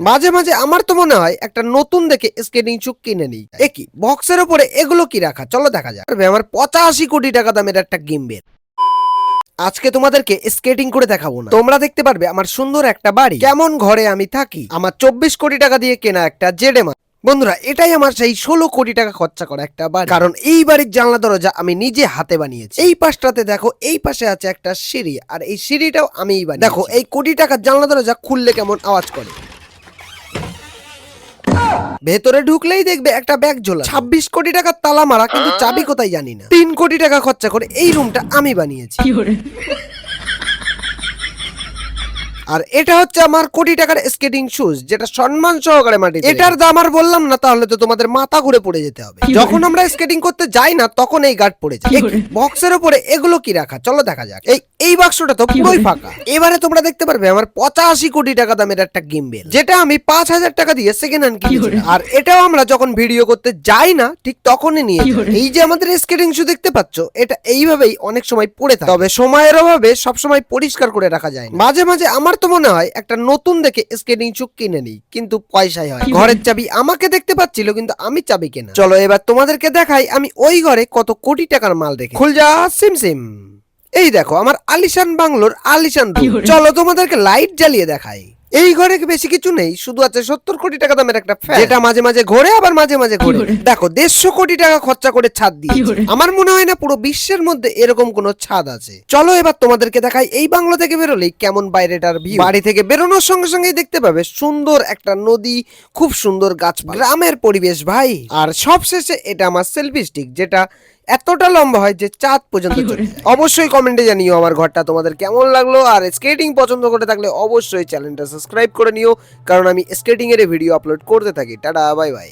মাঝে মাঝে আমার তো মনে হয় একটা নতুন দেখে স্কেটিং চুক কিনে নিই। একই বক্সের উপরে এগুলো কি রাখা? চলো দেখা যাক। আমার পঁচাশি কোটি টাকা দামের একটা গিম্বের আজকে তোমাদেরকে স্কেটিং করে দেখাবো না। তোমরা দেখতে পারবে আমার সুন্দর একটা বাড়ি। কেমন ঘরে আমি থাকি। আমার চব্বিশ কোটি টাকা দিয়ে কেনা একটা জেডেমা বন্ধুরা, এটাই আমার সেই ষোলো কোটি টাকা খরচা করা একটা বাড়ি। কারণ এই বাড়ির জানলা দরজা আমি নিজে হাতে বানিয়েছি। এই পাশটাতে দেখো, এই পাশে আছে একটা সিঁড়ি। আর এই সিঁড়িটাও বানিয়েছি। দেখো, এই কোটি টাকার জানলা দরজা খুললে কেমন আওয়াজ করে। ভেতরে ঢুকলেই দেখবে একটা ব্যাগ ঝোলা ছাব্বিশ কোটি টাকার তালা মারা কিন্তু চাবি কোথায় জানি না। তিন কোটি টাকা খরচা করে এই রুমটা আমি বানিয়েছি। আর এটা হচ্ছে আমার কোটি টাকার স্কেটিং শুজ যেটা সম্মান সহকারে মাটি এটার দাম আর বললাম না তাহলে তো তোমাদের মাথা ঘুরে পড়ে যেতে হবে। যখন আমরা স্কেটিং করতে যাই না তখন এই গার্ড পড়ে যায়। বক্সের উপরে এগুলো কি রাখা? চলো দেখা যাক। এই এই বাক্সটা তো পুরোই ফাঁকা। এবারে তোমরা দেখতে পারবে আমার পঁচাশি কোটি টাকা দামের একটা গিম্বেল যেটা আমি পাঁচ হাজার টাকা দিয়ে সেকেন্ড হ্যান্ড কিনেছি। আর এটাও আমরা যখন ভিডিও করতে যাই না ঠিক তখনই নিয়ে এই যে আমাদের স্কেটিং শু দেখতে পাচ্ছ এটা এইভাবেই অনেক সময় পড়ে থাকে। তবে সময়ের অভাবে সবসময় পরিষ্কার করে রাখা যায় মাঝে মাঝে আমার তো মনে হয় একটা নতুন দেখে স্কেটিং শু কিনে নিই কিন্তু পয়সাই হয় ঘরের চাবি আমাকে দেখতে পাচ্ছিল কিন্তু আমি চাবি কেনা। চলো এবার তোমাদেরকে দেখাই আমি ওই ঘরে কত কোটি টাকার মাল রেখে খুল যা সিম সিম। এই দেখো আমার আলিশান বাংলোর আলিশান চলো তোমাদেরকে লাইট জ্বালিয়ে দেখাই। এই ঘরে বেশি কিছু নেই শুধু আছে সত্তর কোটি টাকা দামের একটা ফ্যান যেটা মাঝে মাঝে ঘোরে আবার মাঝে মাঝে ঘোরে। দেখো দেড়শো কোটি টাকা খরচা করে ছাদ দিয়ে আমার মনে হয় না পুরো বিশ্বের মধ্যে এরকম কোনো ছাদ আছে। চলো এবার তোমাদেরকে দেখাই এই বাংলো থেকে বেরোলেই কেমন বাইরেটার ভিউ বাড়ি থেকে বেরোনোর সঙ্গে সঙ্গেই দেখতে পাবে সুন্দর একটা নদী খুব সুন্দর গাছপালা। গ্রামের পরিবেশ ভাই। আর সবশেষে এটা আমার সেলফি স্টিক যেটা এতটা লম্বা হয় যে চাঁদ পর্যন্ত অবশ্যই কমেন্টে জানিও আমার ঘরটা তোমাদের কেমন লাগল আর স্কেটিং পছন্দ করে থাকলে অবশ্যই চ্যানেলটা সাবস্ক্রাইব করে নিও কারণ আমি স্কেটিং এর ভিডিও আপলোড করতে থাকি। Tata bye bye